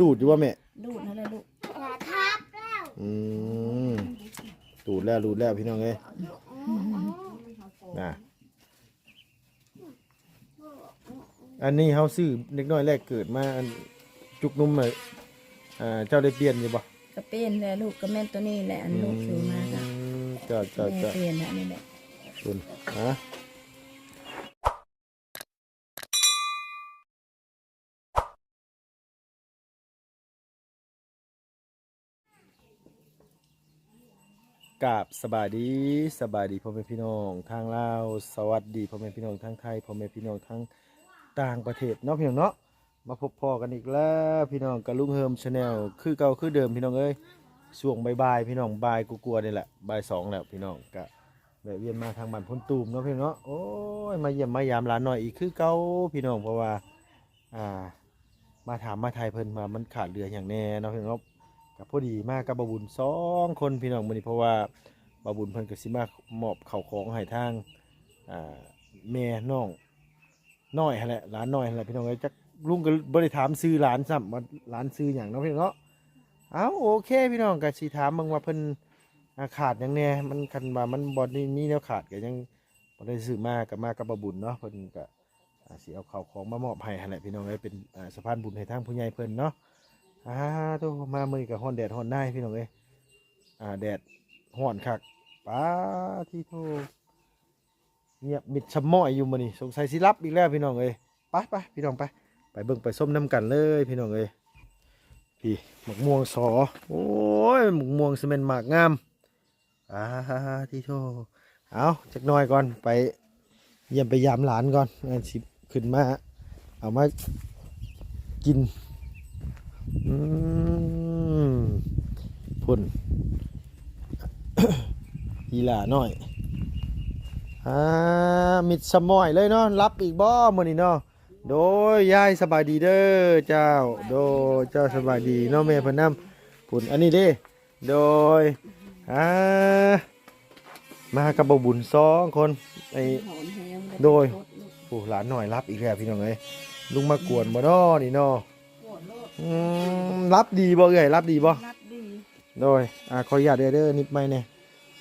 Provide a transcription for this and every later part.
ดูดอยู่ว่าแม่ ดูดนั่นเลยลูกอืมดูดแล้วดูดแล้วพี่น้องเอ้ยนะอันนี้เฮาซื้อเด็กน้อยแรกเกิดมาอันจุกนุ่มอะอ่าเจ้าได้เปลี่ยนอยู่บ่ก็เป็นแหละลูกก็แม่นตัวนี้แหละอันลูกซื้อมาก็อืมจ้าจ้าแม่จ้าเปลี่ยนแล้วนี่แหละ คุณฮะ กราบสบายดีสบายดีพ่อแม่พี่น้องทางลาวสวัสดีพ่อแม่พี่น้องทางไทยพ่อแม่พี่น้องทางต่างประเทศเนาะพี่น้องเนาะมาพบพ่อกันอีกแล้วพี่น้องกับลุงเฮิมชาแนลคือเก่าคือเดิมพี่น้องเอ้ยช่วงบ่ายๆพี่น้องบ่ายกูกลัวๆนี่แหละบ่ายสองแล้วพี่น้องกะแวะเวียนมาทางบ้านพ้นตูมเนาะพี่น้องเนาะโอ้ยมาเยี่ยมมายามหลานหน่อยอีกคือเก่าพี่น้องเพราะว่าอ่ามาถามมาไทยเพิ่นมามันขาดเรืออย่างแน่เนาะพี่น้องเนาะ กับพอดีมากกับบาบุญสองคนพี่น้องมื้อนี้เพราะว่าบาบุญเพิ่นก็สิมามอบข้าวของให้ทางอ่าแม่น้องน้อยหั่นแหละหลานน้อยหั่นแหละพี่น้องเอ้ยจักลุงก็บ่ได้ถามซื้อหลานซ้ำว่าหลานซื้อหยังเนาะพี่น้องเนาะเอ้าโอเค พี่น้องก็สิถามเบิ่งว่าเพิ่นอาขาดหยังแน่มันคันว่ามันบอดนี่มีแนวขาดก็ยังบ่ได้ซื้อมากับมากับบบุญเนาะเพิ่นก็อ่าสิเอาข้าวของมามอบให้หั่นแหละพี่น้องเอ้ยเป็นอ่าสะพานบุญให้ทางผู้ใหญ่เพิ่นเนาะ อ่าโตมามือนี้ก็ฮ้อนแดดฮอนได้พี่น้องเอ้ยอ่าแดดฮอนคักป้าที่โทเงียบมิดชะม้อยอยู่มื้อนี้สงสัยสิรับอีกแล้วพี่น้องเอ้ยไปไปพี่น้องไปไปเบิ่งไปส้มน้ำกันเลยพี่น้องเอ้ยพี่หมกม่วงสอโอ้ยหมกม่วงสิแม่นหมากงามอ่าที่โทเอาจักน่อยก่อนไปเยี่ยมไปยามหลานก่อนงานสิขึ้นมาเอามากิน พุ่นอีหล่าน้อยอ่ามิดสมอยเลยเนาะรับอีกบ่มื้อนี้เนาะโดยยายสบายดีเด้อเจ้า โดยเจ้าสบายดีเนาะแม่เพิ่นนำพุ่นอันนี้เด้โดยอ่ามากับบบุญสองคนไอ้โดยโอ้หลานหน่อยรับอีกแล้วพี่น้องเอ้ยลุงมากวนบ่นอนี่เนอ อืมรับดีบ่เอ้ยรับดีบ่รับดีโดยอ่าขออนุญาตเด้อเด้อนิดไม่เนี่ย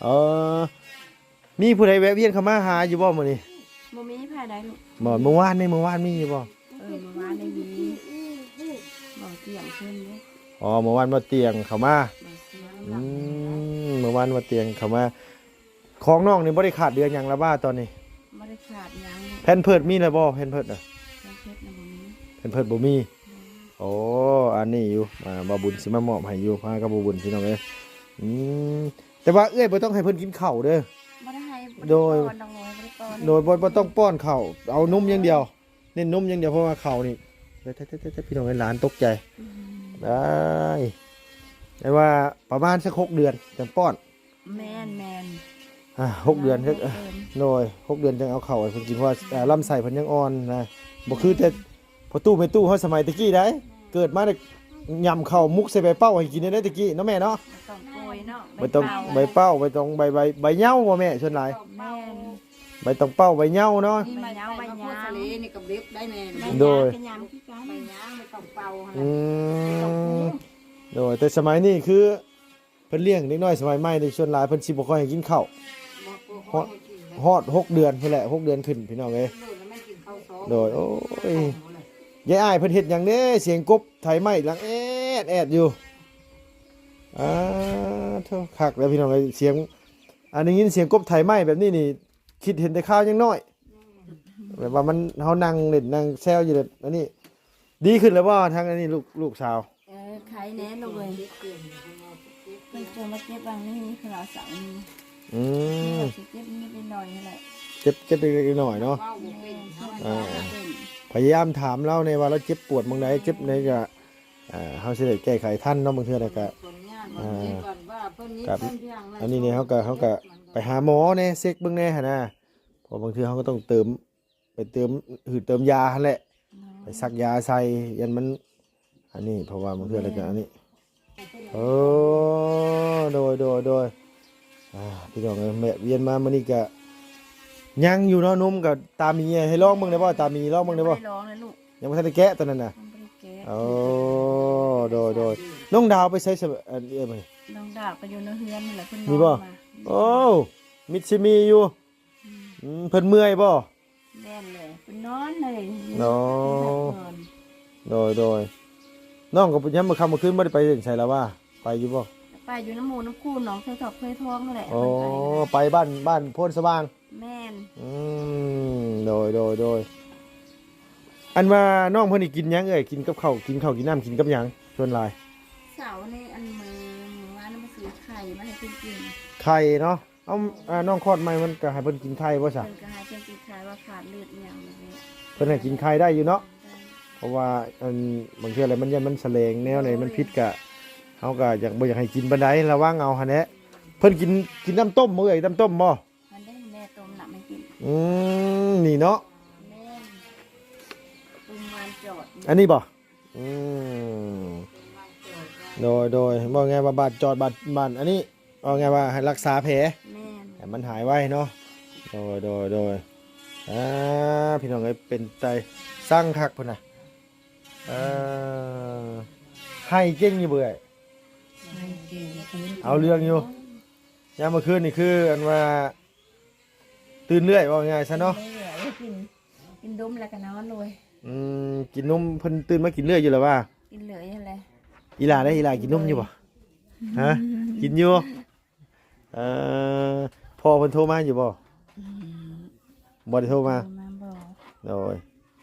เออมีผู้ใดแวะเวียนเข้ามาหาอยู่บ่มื้อนี้บ่มีไผใดลูกบ่เมื่อวานนี่เมื่อวานมีอยู่บ่เออเมื่อวานได้มีบ่เกี่ยงขึ้นเด้อ๋อเมื่อวานว่าเตียงเข้ามาบ่เสียงอืมเมื่อวานว่าเตียงเข้ามาของน้องนี่บ่ได้ขาดเดือนหยังละบ้าตอนนี้บ่ได้ขาดหยังลูกแผ่นเพิดมีแล้วบ่แผ่นเพิดน่ะแค่เพชรน่ะบ่มีเพิ่นเพิ่นบ่มี โอ้อันนี้อยู่อ่าบ่บุญสิมามอบให้อยู่พากับบ่บุญพี่น้องเอ้ยอืมแต่ว่าเอ้ยบ่ต้องให้เพิ่นกินข้าวเด้อ บ่ได้ให้บ่โดย ป้อนดอกน้อยบ่ได้ป้อนโดยบ่บ่ต้องป้อนข้าวเอานมอย่างเดียวเน้นนมอย่างเดียวเพราะว่าข้าวนี่เด้ๆๆๆพี่น้องเอ้ยหลานตกใจ อืมได้ได้ว่าประมาณสักหกเดือนจังป้อนแม่นแม่นอ่าหกเดือนหเฮ็ดกเดือนโดยหกเดือนจังเอาข้าวให้เพิ่นกินเพราะว่าอ่าลำไส้เพิ่นยังอ่อนนะบ่คือแต่ พอตู้ไม่ตู้เฮาสมัยตะกี้ได้เกิดมาได้ยำข้าวมุกใส่ใบเป้าให้กินได้ตะกี้เนาะแม่เนาะบ่ต้องโกยเนาะใบตองใบเป้าใบตองใบใบใบเหย้าบ่แม่ส่วนหลายแม่นใบตองเป้าใบเหย้าเนาะใบยาวใบยาวทะเลนี่กับเล็บได้แม่ใบนโดยกระยำคือกันไปย่างไม่ต้องเป่าหั่นอืล่ะมโดยแต่สมัยนี้คือเพิ่นเลี้ยงเด็กน้อยสมัยใหม่ในส่วนหลายเพิ่นสิบ่ค่อยให้กินข้าวบอกกูฮอดฮอดหกเดือนพุ่นแหละหกเดือนขึ้นพี่น้องเอ้ยโดนแล้วมันกินข้าวซองโดยโอ้ย ยายอ้ายเพิ่นเฮ็ดหยังเด้เสียงกบไถไม้หลังแอดแอดอยู่อ่าโทษคักแล้วพี่น้องเอ้ยเสียง อันนี้ยินเสียงกบไถไม้แบบนี้นี่ คิดเห็นแต่ข้าวยังน้อย แบบว่ามันเฮานั่งเล่นนั่งแซวอยู่แบบอันนี้ ดีขึ้นแล้วบ่ทางอันนี้ลูกลูกสาว เออไข่แน่นเลยเพิ่นจะมาเก็บบางนี่คือเราสั่งนี่อืม สิเก็บนิดหน่อยนี่แหละ เจ็บเจ็บเล็กๆหน่อยๆเนาะเป่าบ่เป็นอ่า พยายามถามเราในว่าเราเจ็บปวดบางใดเจ็บในก็อ่าเฮาสิได้แก้ไขทันเนาะบางเทื่อแล้วก็คนงานมันเจ็บก่อนว่าเพิ่นนี้ครับเพิ่นเพียงอันนี้เนี่ยเขาก็เขาก็ไปหาหมอแน่เซ็กเบิ่งแน่หั่นนะเพอบางเทื่อเขาก็ต้องเติม ไปเติมหืดเติมยาหั่นแหละ ไปซักยาใส่ยันมัน อันนี้เพราะว่าบางเทื่อแล้วก็อันนี้โอ้โดยโดยโดยอ่าพี่น้องเอ้ยแม่เวียนมามื้อนี้ก็ ยังอยู่เนาะนุ่มกับตามีให้ลองเบิ่งได้บ่ตามีลองเบิ่งได้บ่ไม่ร้องเลยลูกยังบ่ทันได้แกะตอนนั้นน่ะมันไม่ได้แกะโอ้โโดยโดยน้องดาวไปใช้สะอันเอ้ยบ่นี่ น้องดาบก็อยู่ในเฮือนนี่แหละเพิ่นนมีอนบ่มาโอ้มิตรสิมีอยู่อืมเพิ่นเมื่อยบ่ แน่นเลยเพิ่นนอนเลยโอ้เพิ่นโดยโดยน้องก็ย้ำมาคำมาขึ้นไม่ได้ไปเล่นใช่แล้วว่า ไปอยู่บ่ ไปอยู่น้ำหมูน้ำคูน้องเคยถอกเคยท้องนั่นแหละอ๋อเพิ่นไปไปบ้านบ้านโพนสว่าง แม่นอืมโดยโดยโดยอันว่าน้องเพิ่นนี่กินหยังเอ่ยกินกับข้าวกินข้าวกินน้ำกินกับหยังชวนหลายเสาในอันมือมือว่านำมาซื้อไข่มาให้เพิ่นกินไข่เนาะเอาอ่าน้องคลอดใหม่มันก็ให้เพิ่นกินไข่บ่ซะเพิ่นก็ให้เพิ่นกินไข่ว่าขาดเลือดอหย่างแบบนี้เพิ่นให้กินไข่ได้อยู่เนาะเพราะว่าอันบางทีอะไรมันยันมันแสลงแนวไหนมันพิษกะ เฮาก็อยากบ่อยากให้กินปานใดระวังเอาหั่นแหละเพิ่นกินกินน้ำต้มมื้อเอ้ยน้ำต้มบ่มันได้แม่ต้มหนักไม่กินอืมนี่เนาะแม่นตุ้มวานจอดอันนี้บ่อืมโดยโดยบอกไงว่าบาดจอดบาดบาดอันนี้บอกไงว่าให้รักษาแผลแม่นให้มันหายไวเนาะโดยโดยโดยอ่าพี่น้องเอ้ยเป็นใจสร้างคักพุ่นน่ะเอ่อให้เก่งอยู่เบื่อย เอาเรื่องอยู่ยามเมื่อคืนนี่คืออันว่า ตื่นเรื่อยว่าไงซะเนาะไม่เหลือไว้กินกินดมแล้วก็นอนเลยอืมกินนมเพิ่นตื่นมากินเรื่อยอยู่แล้วว่ากินเหลืออะไรอีหลาได้อีหลากินนมอยู่ป่ะฮะกินอยู่เอ่อพ่อเพิ่นโทรมาอยู่บ่บ่ได้โทรมาโทรมาบอกโดย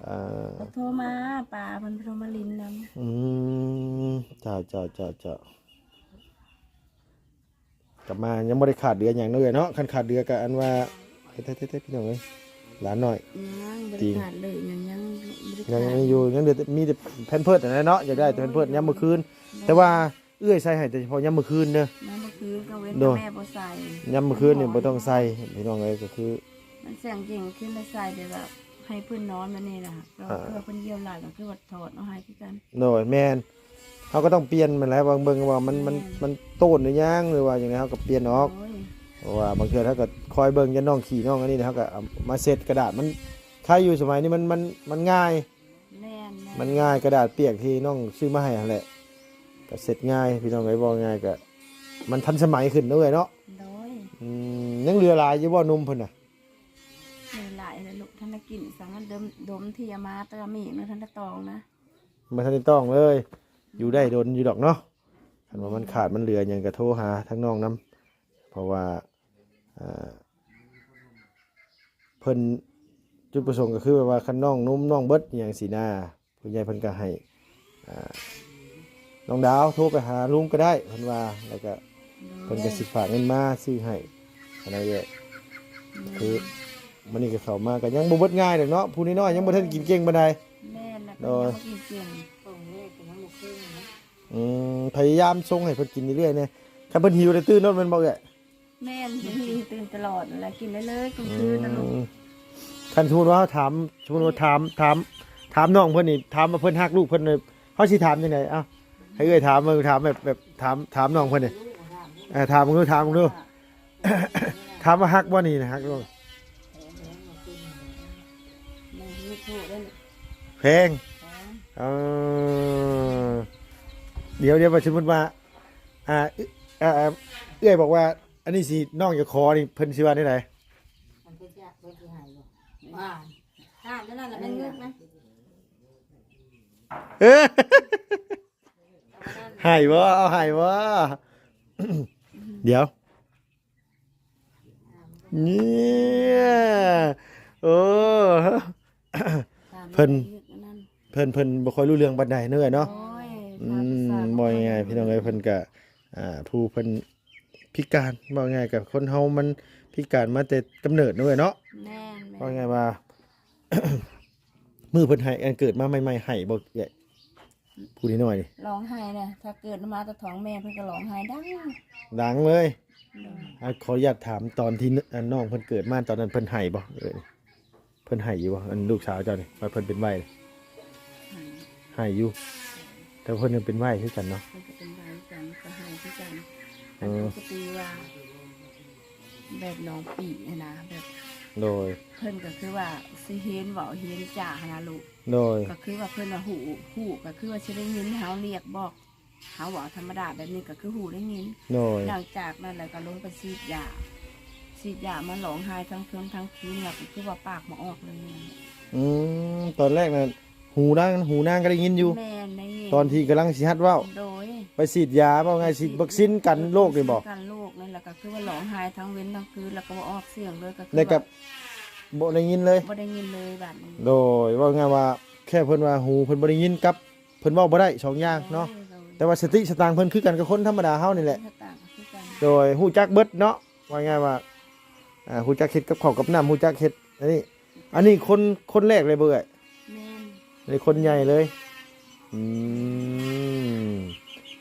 เอ่อโทรมาป่าเพิ่นโทรมาลินนำอืมจ้าจ้าจ้าจ้าก ลับมายังบ่ได้ขาดเดือนอย่างเลยเนาะคันขาดเดือนก็อันว่าเฮ้ยเฮ้ยเฮ้ยพี่น้องเอ้ยหลานหน่อยยังบจริริงการเลยยังยังบริยักางรยังอยู่ยังเดือมีแต่แพนเพิร์ดนะเนาะอยากได้แต่แพนเพิร์ดยามมื้อคืน แต่ว่าเอื้อยใส่ให้แต่เฉพาะยามมื้อคืนเด้อน้ำเมื่อคืนก็เว้นโดแต่นแม่บ่ใส่ยามมื้อคืนนี่บ่ต้องใส่พี่น้องเอ้ยก็คือมันแสงจริงขึ้นแล้วใส่แต่แบบให้เพิ่นนอนมานี่ล่ะเราอ่าเพื่อเพิ่นเยี่ยวหลายก็คือว่าถอดเอาให้คือกันโดยแม่น เขาก็ต้องเปลี่ยนมันแหล้วบางเบิ่งว่ามันมันมันโต้นหรือยังหรือว่าอย่างไรเขาก็เปลี่ยนออกโอ้ยเพราะว่าบางเทื่อเขาก็คอยเบิ่งยันน้องขี่น้องอันนี้นะเขาก็เอามาเซ็ตกระดาษมันใครอยู่สมัยนี้มันมันมันง่ายแม่นแม่มันง่ายกระดาษเปียกที่น้องซื้อมาให้นั่นแหละก็เสร็จง่ายพี่น้องไอ้บอกง่ายก็มันทันสมัยขึ้นด้วยเนาะโดยอืมยังเหลือหลายอยู่บ่หนุ่มเพิ่นน่ะมีหลายแล้วลูกท่านได้กินสังกันเดิมดมที่เอามาแตว่ามีเมื่อท่านได้ตองนะมันทันได้ต้องเลย อยู่ได้โดนอยู่ดอกเนาะคันว่ามันขาดมันเหลือหยังก็โทรหาทั้งน้องนํเพราะว่าอ่าเพิ่นจุดประสงค์ก็คือแบบว่าคันน้องนุ่มน้องเบิดอหย่างสีหน้าผู้ใหญ่เพิ่นก็ให้อ่าน้องดาวโทรไปหาลุงก็ได้เพิ่นว่าแล้วก็เพิ่นก็สิฝากเงินมาซื้อให้อะไรเยอะคือมันนี่ก็เข้ามาก็ยังบ่เบิดง่ายดอกเนาะผู้น้อยๆยังบ่ทันกินเก่งปานใดแม่นแล้วโดก็ยยังบ่กินเสียง อืมพยายามส่งให้เพิ่นกินเรื่อยๆเนี่ยถ้าเพิ่นหิวได้ตื่นนอนมันบ่เอ้ยแม่นเป็นที่ตื่นตลอดอะไรกินได้เลยกลางอืคืนนะลูกมคันสมมุติว่าเขาถามสมมุติว่าถามถามถามน้องเพิ่นนี่ถามว่าเพิ่นฮักลูกเพิ่นเลยเขาสิถามจังไดเอ้าให้เอ้ยถามมึงถามแบบแบบถามถามน้องเพิ่นนี่เออถามมึงดูถามมึงดู ถามว่าฮักบ่นี่นะฮักบ่แม่ลูกถูกได้ลูกเพลงเออ เดี๋ยวเดี๋ยวว่าสมมุติว่า อ่าเอ้อ่าเอ้ยบอกว่า อันนี้สิน้องจะขอนี่เพิ่นสิว่าได้ไหนมันเพื่อจะเพื่อที่หายอยู่ว่าห้ามนั่นแหละมันเงือกนะเอ้ยใหายบ่เอาใหายบ่ เดี๋ยว เนี่ยโอ้ เพิ่นนั่นเพิ่นเพิ่นบ่ค่อยรู้เรื่องบันไดเนื่อยเนาะโอ้ย อืมบ่ง่ายๆพี่น้องเอ้ยเพิ่นก็อ่าผู้เพิ่นพิการบ่ง่ายกับคนเฮามันพิการมาแต่กำเนิดเนื่อยเนาะแน่นบ่แม่ง่ายว่า มือเพิ่นให้อันเกิดมาใหม่ๆให้บ่ใหญ่ผู้นี้หน่อยนี่ร้องไห้เนี่ยถ้าเกิดมาแต่ท้องแม่เพิ่นก็ร้องไห้ดังดังเลยอะขออยากถามตอนที่นอันน้องเพิ่นเกิดมาตอนนั้นเพิ่นให้บ่เอ้ยเพิ่นให้อยู่บ่อันลูกสาวเจ้านี่ว่าเพิ่นเป็นไว้ให้อยู่ แต่เพิ่นยังเป็นไว้คือกันเนาะเพิ่นก็เป็นไรกันก็ไห้คือกันอืมปกติว่าแบบน้องปีเนี่ยนะแบบโดย เพิ่นก็คือว่าสิเห็นเว้าเห็นจ่าหนนะลูก โดย ก็คือว่าเพิ่นว่าหูหูก็คือว่าสิได้ยินเฮาเรียกบอกเขาบอกธรรมดาแบบนี้ก็คือหูได้ยิน โดย หลังจากนั้นแล้วก็ลงไปฉีดยาฉีดยามันหลงหายทั้งเครื่องทั้งคืนแล้วก็คือว่าปากมาออกเลยอืมตอนแรกน่ะหูนางหูนางก็ได้ยินอยู่ แม่ใน ตอนที่กำลังสิฮัดเว้า โดยไปฉีดยาเปล่าไงฉีดวัคซีนกันโรคนี่บ่กันโรคนั่นแหละก็คือว่าหลงหายทั้งเว้นทั้งคืนแล้วก็บ่ออกเสียงเลยก็คือแล้วกับบ่ได้ยินเลย บ่ได้ยินเลยบัดนี้โดยว่าไงว่าแค่เพิ่นว่าหูเพิ่นบ่ได้ยินกับเพิ่นเว้าบ่ได้สองอย่างเนาะแต่ว่าสติสตางค์เพิ่นคือกันกับคนธรรมดาเฮานี่แหละ ต่างคือกันโดยฮู้จักเบิดเนาะว่าไงว่าอ่าฮู้จักเฮ็ดกับข้าวกับน้ำฮู้จักเฮ็ดอันนี้ อันนี้คนคนแรกเลยเบ่เอ้ยแม่น เลยคนใหญ่เลย อืม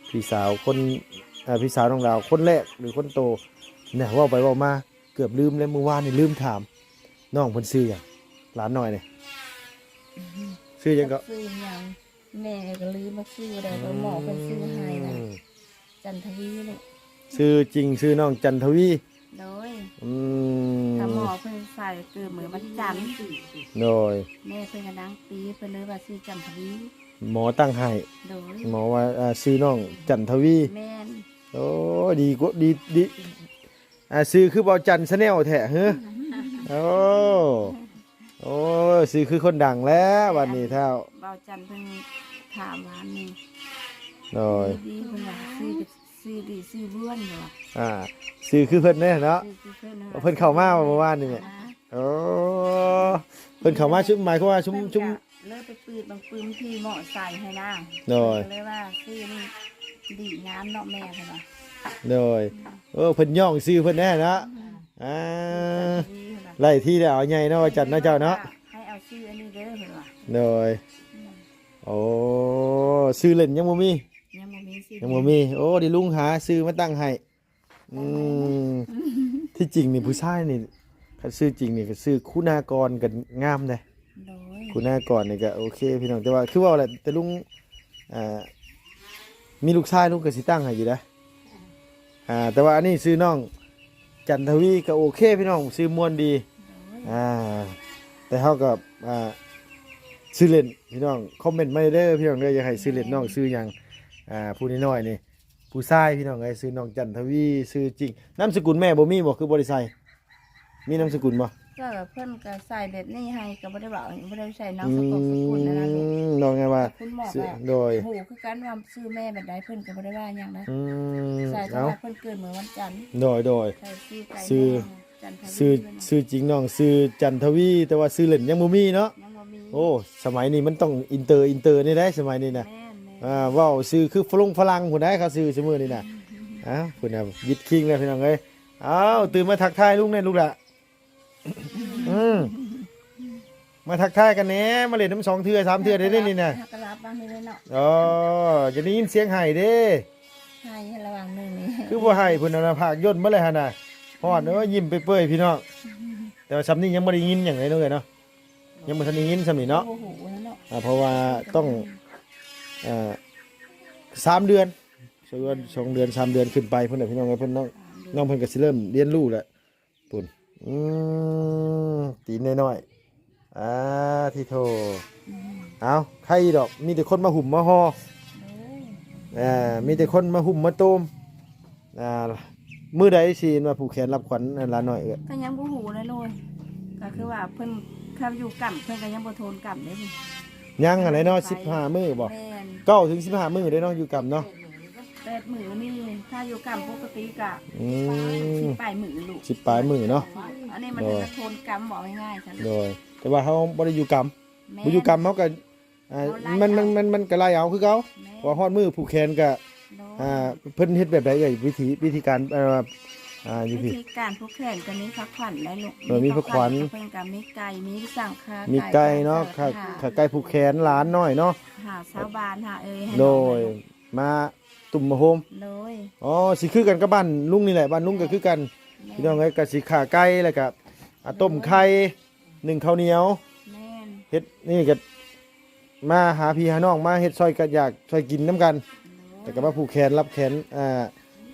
พี่สาวคนอ่าพี่สาวน้องดาวคนแรกหรือคนโตเนี่ยเว่าไปเว่ามาเกือบลืมเลยเมื่อวานนี่ลืมถามน้องเพิ่นซื้อหยังหลานหน่อยนี่ซื้อหยังก็ ซื้อหยังแม่ก็ลืมมาซื้อได้แล้วหมอเพิ่นซื้อให้น่ะอืมจันทวีนี่ซื้อจริงซื้อน้องจันทวีโดยอืมถ้าหมอเพิ่นใส่เกิดมือวันจันทร์โดยแม่เพิ่นก็ดังปีเพิ่นเลยว่าซื้อจันทวี หมอตั้งให้โดยหมอว่าอ่าซื้อน้องจันทวี แม่นโอ้ดีกว่าดีดีอ่าซื้อคือเบาจันชาแนลแท้เฮ้อโอ้โอ้ซื้อคือคนดังแล้ววันนี้เท่าเบาจันทร์เพิ่นถามว่านี่โดยดีเพิ่นว่าซื้อกับซื้อดีซื้อเบื้อนอยู่ว่าอ่าซื้อคือเพิ่นแน่เนาะ ซื้อคือเพิ่นเพิ่นเข้ามาเมื่อวานนี่แหละนะโอ้เพิ่นเข้ามาชุมหมายความว่าชุมเพิ่นชุมก็ เลิกไปปืดบางปืนที่เหมาะใส่ให้นางโดยเพิ่นก็เลยว่าซื้อนี่ดีงามเนาะแม่เพิ่นว่าโดยเออเพิ่นย่องซื้อเพิ่นแน่เนาะอ่าดีเพิ่นว่าไล่ที่แล้วเอาใหญ่เนาะว่าจันเนาะเจ้าเนาะให้เอาชื่ออันนี้เด้อเพิ่นว่าโดยโอ้ซื้อเล่นยังบ่มียังบ่มีชื่อยังบ่มี โอ้ดิลุงหาซื้อมาตั้งให้อืมที่จริงนี่ผู้ชายนี่คันซื้อจริงนี่ก็ซื้อคุณากรกันงามเด้โดย คุณากรนี่ก็โอเคพี่น้องแต่ว่าคือว่าแหละแต่ลุงอ่ามีลูกชายลุงก็สิตั้งให้อยู่นะอ่าแต่ว่าอันนี้ซื้อน้องจันทวีก็โอเคพี่น้องซื้อมวนดีอ่าแต่เฮากับอ่าซื้อเล่นพี่น้องคอมเมนต์มาเด้อพี่น้องเด้ออยากให้ซื้อเล่นน้องซื้อหยังอ่าผู้น้อยๆนี่ผู้ชายพี่น้องไอ้ซื้อน้องจันทวีซื้อจริงนามสกุลแม่บ่มีบ่คือบ่ได้ใส่มีนามสกุลบ่ ก็เพิ่นก็ใส่แบบนี้ให้ก็บ่ได้บอกบ่ได้ใส่นามอืสกุลสกุลนะนะลูกมน้องไงว่าคุณหมอซื้อก็โดยโหคือกันว่าชื่อแม่แบบใดเพิ่นก็บ่ได้ว่าหยังนะอืมใส่แต่เอาว่าเพิ่นเกิดเมื่อวันจันทร์โดยโดยใส่ชื่อไก่ชื่อแดงจันทวีซื้อเพิ่นน่ะซื้อจริงน้องซื้อจันทวีแต่ว่าซื้อเล่นยังบ่มีเนาะยังบ่มีโอ้สมัยนี้มันต้องอินเตอร์อินเตอร์นี่ได้สมัยนี้นะแม่นแม่นอ่าเว้าซื้อคือฝรั่งฝรั่งผู้ใดเขาซื้อซุมื้อนี่น่ะอ้าวพุ่นน่ะยิดคิงแล้วพี่น้องเอ้ยอ้าวตื่นมาทักทายลุงแน่ลูกละ อืมมาทักทายกันแหน่มาเล่นน้ำสองเทื่อสามเทื่อได้เด้นี่น่ะฮักกะลับบ้างนี่เลยเนาะอ๋อจะได้ยินเสียงไห้เด้ให้ระหว่างหนึงนี่คือบ่ไห้พุ่นน่ะภาคย่นมาเลยหั่นน่ะฮอดเด้อยิ้มเปื่อยๆพี่น้องแต่ว่าซำนี้ยังบ่ได้ยินหยังเลยเนาะเอ้ยเนาะยังบ่ทันได้ยินซำนี้เนาะโอ้โหนั่นเนาะอ่าเพราะว่าต้องเอ่อสามเดือนสองเดือนสองเดือนสามเดือนขึ้นไปเพื่อนน่ะพี่น้องเอ้ยเพื่อนน้องน้องเพื่อนก็สิเริ่มเรียนรู้แล้วปุ่น อืมตีนน้อยๆอ่าที่โทเอาใครดอกมีแต่คนมาหุ่มมาฮอเอ้ยอ่ามีแต่คนมาหุ่มมาโตมอ่ามือใดสิมาผูกแขนรับขวัญอันละหน่อยเอ้ยก็ยังบ่หูเลยเลยก็คือว่าเพิ่นข้าอยู่กับเพิ่นก็ยังบ่โทนกับได้นี่ยังอะไรเนาะสิบห้ามือบ่แม่นเก้าถึงสิบห้ามือได้เนาะอยู่กับเนาะ แปดหมื่นนี่ถ้าอยู่กับปกติกะอืสิมบปลายหมื่นลูกสิบปลายมือเนาะ อันนี้มันโดยจะโทนกรรมบอกง่ายๆฉันโดย แต่ว่าเขาบ่ได้อยู่กรรมแม่บ่อยู่กรรมเขาก็อ่ามันมันมันมันก็ไล่เอาคือเขาแม่เพอฮอดมือผูกแขนก็โดยอ่าเพิ่นเฮ็ดแบบใดเอ่ยวิธีวิธีการเอ่ออ่าอยู่วิพี่ ธีการพวกแขนกันนี้พักผ่อนได้ลูกเออมีพักผ่อนเพิ่นกับมีไก่มีสั่งคามีไก่เนาะขาขาไก่ผูกแขนหลานน้อยเนาะ หาชาวบ้านหาเอ้ยให้โดน้องยเลยลูกมา ตุ่มมาโฮมโดยอ๋อสิคือกันกับบ้านลุงนี่แหละบ้านลุงก็คือกันแม่พี่น้องเอ้ยก็สิขาไก่แล้วก็อ่าต้มไข่นึ่งข้าวเหนียวแม่นเฮ็ดนี่ก็มาหาพี่หาน้องมาเฮ็ดซอยกันอยากซอยกินน้ำกัน แต่ก็มาผูกแขนรับแขนอ่า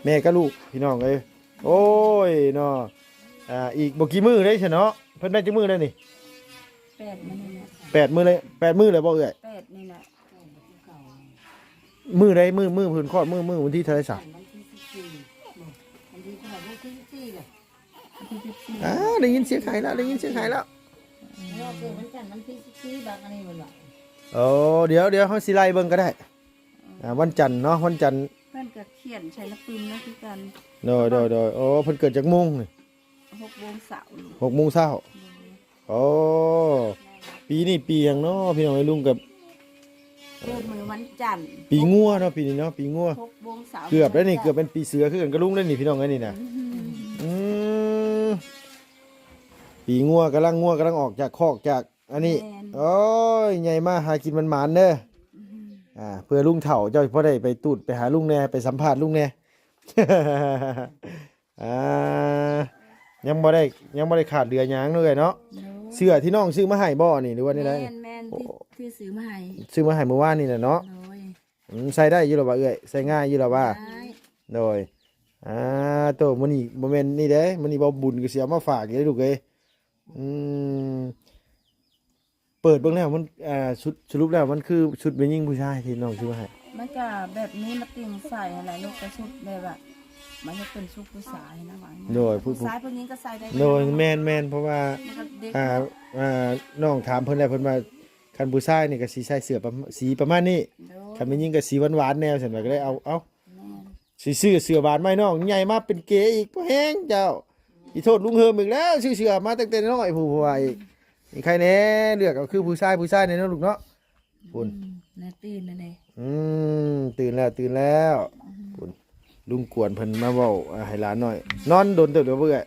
แม่กับลูกพี่น้องเอ้ยโอ้ยเนาะอ่าอีกบ่กี่มื้อได้ซะเนาะเพิ่นได้จักมื้อแล้วนี่แปดมันนี่แหละแปดมื้อเลยแปดมื้อเลยบ่เอ่ยแปดนี่แหละ มือใดมือมือเพิ่นคลอดมือมือวันที่เท่าไหร่สักวันที่สิบสี่วันที่เท่าไหร่วันที่สิบสี่เลยที่สิบสี่อ่าได้ยินเสียงไข่แล้วได้ยินเสียงไข่แล้วเราเกิดวันจันทร์วันที่สิบสี่บางอันนี้มันว่าโอ้เดี๋ยวเดี๋ยวเฮาสิไล่เบิ่งก็ได้อ่าวันจันทร์เนาะวันจันทร์เพื่อนก็เขียนใช้ละปืนนะคือกันโดยโดยโดยโอ้เพิ่นเกิดจากโมงนี่หกโมงเสาร์หกโมงเช้าโอ้ปีนี้ปีหยังเนาะพี่น้องไอ้ลุงกับ เกิดมือวันจันทร์ปีงัวเนาะปีนี้เนาะปีงัวหกโมงเสาร์เกือบแล้วนี่เกือบเป็นปีเสือคือกันกับลุงแล้วนี่พี่น้องไอ้นี่นะอืมอืมปีงัวกำลังงัวกำลังออกจากคอกจาก อันนี้แม่นโอ้ยใหญ่มากหากินมันหมานเด้ออืมอ่าเพื่อลุงเถ่าเจ้าพ่อได้ไปตูดไปหาลุงแน่ไปสัมภาษณ์ลุงแน่อ่ายังบ่ได้ยังบ่ได้ขาดเรือหยางเลยเนาะโน้เสื้อที่น้องซื้อมาให้บ่นี่หรือว่านี่ไรแม่นแม่ นที่ที่ซื้อมาให้ซื้อมาให้เมื่อวานนี่แหละเนาะโน้ยอืมใส่ได้อยู่หรอวะเอ้ยใส่ง่ายอยู่หรอวะได้โดยอ่าโตมื้อนี้บ่แม่นนี่เด้มื้อนี้บ่บุญก็สิเอามาฝากอยู่เด้ลูกเอ้ยอืมเปิดเบิ่งแล้วมันอ่าชุดสรุปแล้วมันคือชุดเป็นหญิงผู้ชายที่น้องซื้อมาให้มันก็แบบนี้มาติ่งใส่อะไรลูกกระชุบแบบว่ามันจะเป็นชุดผู้ชายนะหวังโดยผู้ผู้ผู้ชายพวกนี้ก็ใส่ได้โดยแม่นแม่นเพราะว่า มันก็เด็กอ่าอ่าน้องถามเพิ่นแล้วเพิ่นว่า คันผู้ชายนี่ก็สิใส่เสื้อประมาณสีประมาณนี้โดยคันเป็นหญิงก็สีหวานๆแนวซั่นว่าก็เลยเอาเอาแม่นสิซื้อเสื้อบานไม้น้องใหญ่มาเป็นเก๋อีกบ่แฮงเจ้าอีโทษลุงเฮิมอีกแล้วซื้อเสื้อมาตั้งแต่น้อยผู้ผู้ว่าอีกอีกใครแน่เลือกเอาคือผู้ชายผู้ชายในเนาะลูกเนาะคุณอืมน่าตื่นนะเนี่ยอืมตื่นแล้วตื่นแล้วคุณลุงกวนเพิ่นมาเว้าอ่าให้หลานหน่อย นอนโดนเติบเดี๋ยวเบื่อ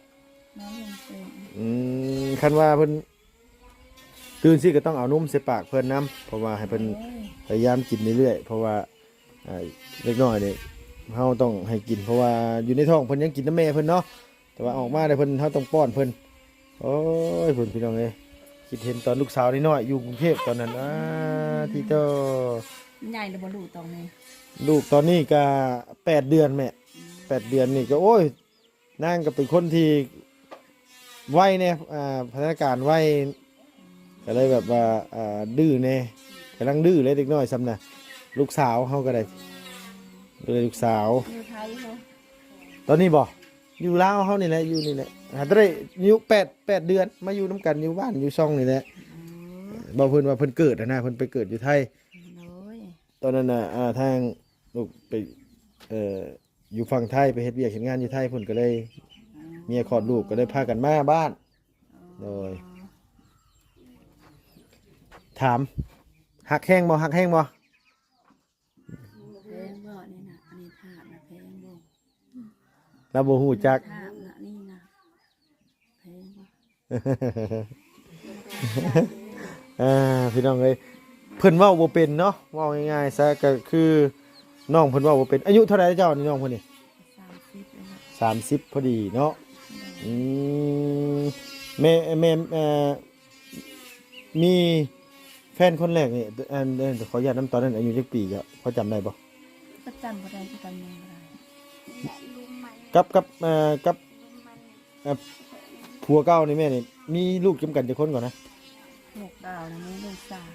น้องยังตื่นอืมคันว่าเพิ่น ตื่นสิก็ต้องเอานมใส่ปากเพิ่นนํเพราะว่าให้เพิ่นโอ้ยพยายามกินเรื่อยๆเพราะว่าอ่าเล็กน้อยนี่เฮาต้องให้กินเพราะว่าอยู่ในท้องเพิ่นยังกินน้ำแม่เพิ่นเนาะแต่ว่าออกมาได้เพิ่นเฮาต้องป้อนเพิ่นโอ้ยเพิ่นพี่น้องเอ้ยคิดเห็นตอนลูกสาวน้อยๆอยู่กรุงเทพตอนนั้นอ่าที่เจ้าใหญ่เลยบลูตรงนี้ลูกตอนนี้ก็แปดเดือนแม่แปดเดือนนี่ก็โอ้ยนางก็เป็นคนที่ไวเนี่ยอ่าพัฒนาการไว ก็เลยแบบว่าอ่าดื้อเนี่ยกำลังดื้อเลยเด็กน้อยซ้ำนะลูกสาวเขาก็ได้เลยลูกสาว อยู่ไทยเขาตอนนี้บ่อยู่ลาวเขานี่แหละอยู่นี่แหละหาได้อายุแปดแปดเดือนมาอยู่น้ำกันอยู่บ้านอยู่ช่องนี่แหละอืมบอกเพิ่นว่าเพิ่นเกิดอะนะเพิ่นไปเกิดอยู่ไทย โอ้ยตอนนั้นน่ะอ่าทางลูกไปเอ่ออยู่ฝั่งไทยไปเฮ็ดเวียกเฮ็ดงานอยู่ไทยเพิ่นก็เลย เมียคลอดลูกก็เลยพากันมาบ้าน โดย ถามหักแห้งบ่หักแห้งบ่เพลงบ่นี่นะอันนี้ถามนะเพลงบ่เราบ่ฮู้จัก ถามนะนี่นะเพลงบ่อ่าพี่น้องเอ้ยเพิ่นเว้าบ่เป็นเนาะเว้าง่ายๆซะก็คือน้องเพิ่นเว้าบ่เป็นอายุเท่าไหร่เจ้านี่น้องเพิ่นนี่สามสิบเลยนะ30พอดีเนาะอืมแม่แม่เอ่อมี แฟนคนแรกนี่อันเดี๋ยวขออนุญาตนํตอนนั้นอายุจักปีก็พอจำได้บ่ก็จำบ่ได้ที่จำยังบ่ได้กับกับเอ่อกับเอ่อผัวเก่านี่แม่นี่มีลูกจำกันจักคนก่อนนะลูกดาวนะนี่ลูกสาม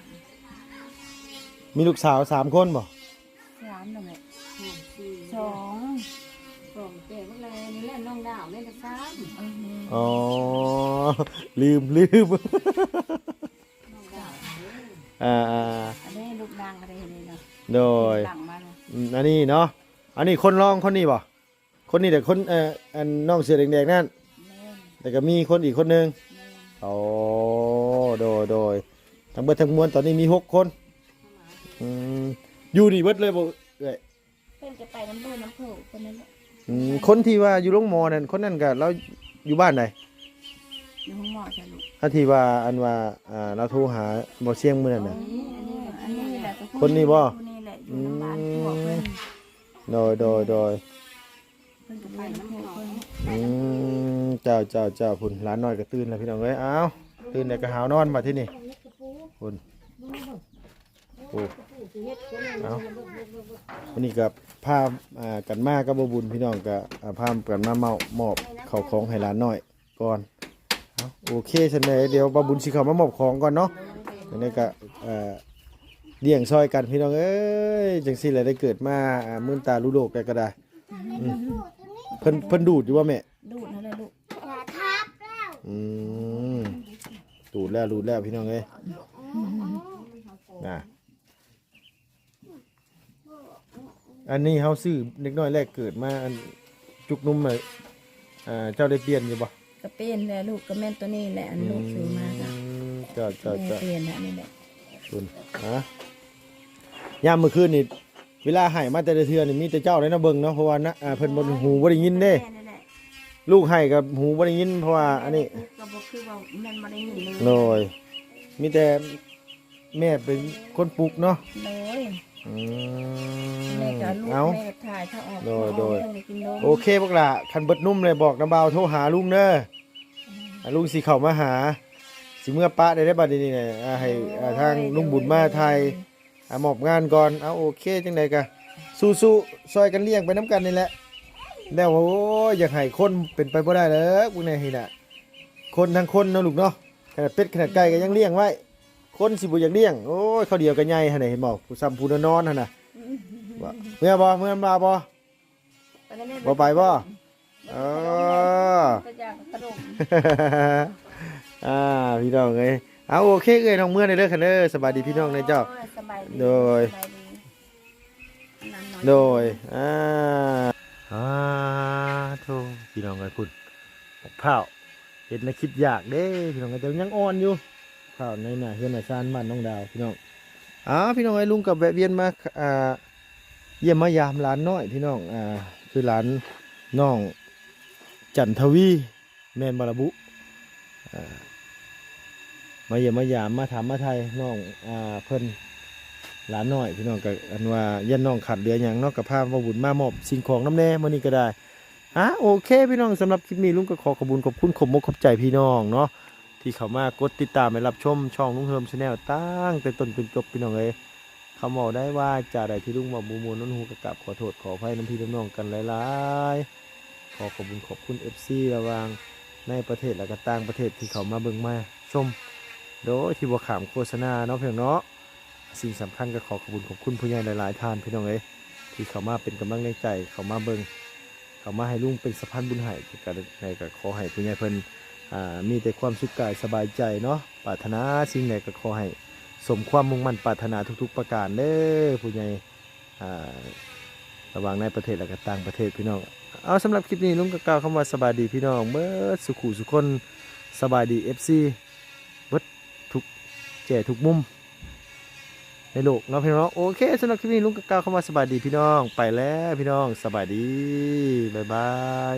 มีลูกสาวสามคนบ่สามนั่นแหละห้าสี่สองสองเจ็ดเมื่อไรนี่แหละน้องดาวเล่นกับซ้อือหืออ๋อลืมลืมำน้องดาว อ่าอ่าอันนี้ลูกนางอะไรนี่เนาะโดยหลังมาเนาะอืมอันนี้เนาะอันนี้คนรองคนนี้บ่คนนี้แต่คนเอ่ออันน้องเสื้อแดงๆนั่นแม่นแต่ก็มีคนอีกคนหนึงแม่นโอ้โดยโดยทั้งเบิดทั้งมวลตอนนี้มีหกคนอืมอยู่นี่เบิดเลยบ่เอ้ยเพิ่นจะไปน้ำดูน้ำโผล่คนนั้นแหละอืมคนที่ว่าอยู่โรงหมอนั่นคนนั้นก็เราอยู่บ้านไหน อยู่ห้องหมอใช่ลูก ถ้าที่ว่าอันว่าอ่าเราโทรหาบ่เชียงมื้อนั้นน่ะ อันนี้อันนี้แหละก็คนนี้บ่ คนนี้แหละอยู่น้ำบ้านพวกเพิ่นโดยโดยโดยเพิ่นก็ไปน้ำโผล่เพิ่นอืมเจ้าเจ้าเจ้าพุ่นร้านน้อยก็ตื่นแล้วพี่น้องเอ้ยอ้าวตื่นแล้วก็หาวนอนมาที่นี่พุ่นโอ้เอาวันนี้กับพาอ่ากันมากับบ่บุญพี่น้องก็อ่าพากันมาเมามอบข้าวของให้ร้านน้อยก่อนเอา โอเคฉันเลยเดี๋ยวบ่บุญสิเข้ามามอบของก่อนเนาะอันนี้ก็เอ่อเลี้ยงซอยกันพี่น้องเอ้ยจังซี่แหละได้เกิดมาอ่ามื่นตาลูโลกแกก็ได้อืมเพิ่นเพิ่นดูดอยู่ว่าแม่ดูดนั่นแหละลูกอย่าทับแล้วอืมดูดแล้วดูดแล้วพี่น้องเอ้ยนะอันนี้เฮาซื้อเด็กน้อยแรกเกิดมาอันจุกนุ่มอะอ่าเจ้าได้เปลี่ยนอยู่บ่ ก็เป็นแหละลูกก็แม่นตัวนี้แหละอันลูกซื้อมาก็มจ้าจ้าแม่จ้าเปลี่ยนแล้วนี่แหละคุณฮะยามมื้อคืนนี่เวลาให้มาแต่ละเทื่อนี่มีแต่เจ้าได้เนาะเบิ่งเนาะเพราะว่านะอ่าเพิ่นบ่หูบ่ได้ยินเด้ แม่นั่นแหละลูกให้กับหูบ่ได้ยินเพราะว่าอันนี้ก็บ่คือว่าแม่นบ่ได้ยินเลยโดยมีแต่แม่เป็นคนปลุกเนาะ เลย อืแม่มก็ลูกเอา แม่ก็ถ่ายถ้าออกโดยโดย เพิ่นได้กินนมโอเคพวกล่ะคันเบิดนุ่มเลยบอกน้ำเบาวโทรหาลุงเด้ออ่าลุงสิเข้ามาหา สิเมื่อปะได้ได้บัดนี้เนี่ยอ่าให้อ่าทางลุงบุญมาไทยอ่ามอบงานก่อนเอาโอเคจังไดกะสู้ๆซอยกันเลี้ยงไปน้ำกันนี่แหละแล้วโอ้ยอยากให้คนเป็นไปบ่ได้เลยพวกนี้น่ะคนทั้งคนเนาะลูกเนาะขนาดเป็ดขนาดไก่ก็ยังเลี้ยงไว้ คนสิบ่อยากเลี้ยงโอ้ยเขาวเดียวกันใหญ่หั่นน่ะเห็นบ่ผู้ซ้ำผู้นอนหั่นน่ะว่าเมื่อบ่เมื่อมาบ่ไปกันแม่บ่ไปบ่เออก็อยากกระโดดอ่าพี่น้องเอ้ยเอาโอเคเอ้ยน้องเมื่อในเด้อคันเด้อสบายดีพี่น้องในเจ้าโอ้ยสบายดีโดยสบายดีนั่นหน่อยโดยอ่าอ่าโธ่พี่น้องเอ้ยพุ่นบักพร้าวเห็นในคลิปอยากเด้พี่น้องเอ้ยแต่ยังอ่อนอยู่ พร้าวในหน้าเฮือนหน้าซานบ้านน้องดาวพี่น้องอ้าพี่น้องเอ้ลุงกับแวะเวียนมาอ่าเยี่ยมมายามหลานน้อยพี่น้องอ่าคือหลานน้องจันทวีแม่นบาระบุมาเยี่ยมมายามมาถามมาไทยน้องอ่าเพิ่นหลานน้อยพี่น้องกับอันว่ายันน้องขัดเรืออย่างนอกกับพามาบุญมามอบสิ่งของน้ำแน่มื่อนี้ก็ได้อะโอเค พี่น้องสำหรับคลิปนี้ลุงก็ขอขอบคุญขอบคุณขอบมกขอบใจพี่น้องเนาะ ที่เข้ามากดติดตามไปรับชมช่องลุงเฮิมชาแนลตั้งแต่ต้นจนจบพี่น้องเอ้ยคำบอกได้ว่าจะได้ที่ลุงบอกบูมูลน้นหูกระกับขอโทษขออภัยน้ำพี่น้ำน้องกันหลายๆขอขอบคุญขอบคุณ FC ระวางในประเทศและก็ต่างประเทศที่เขามาเบิ่งมาชม โดยที่บ่ขามโฆษณาเนาะเพียงเนาะสิ่งสำคัญก็ขอขอบคุณขอบคุณผู้ใหญ่หลายๆท่านพี่น้องเอ้ยที่เขามาเป็นกำลังใจเขามาเบิงเขามาให้ลุงเป็นสะพานบุญให้กันในก็ขอให้ผู้ใหญ่เพิ่น มีแต่ความสุขกายสบายใจเนาะปรารถนาสิ่งใดก็ขอให้สมความมุ่งมั่นปรารถนาทุก ๆ ประการเด้อผู้ใหญ่ระหว่างในประเทศและก็ต่างประเทศพี่น้องเอาสำหรับคลิปนี้ลุงก็กล่าวคำว่าสบายดีพี่น้องเบิดสุขุสุขคนสบายดี FC เบิดทุกแก่ทุกมุมในโลกเนาะพี่น้องโอเคสำหรับคลิปนี้ลุงกะกล่าวเข้ามาสบายดีพี่น้องไปแล้วพี่น้องสบายดีบ๊ายบาย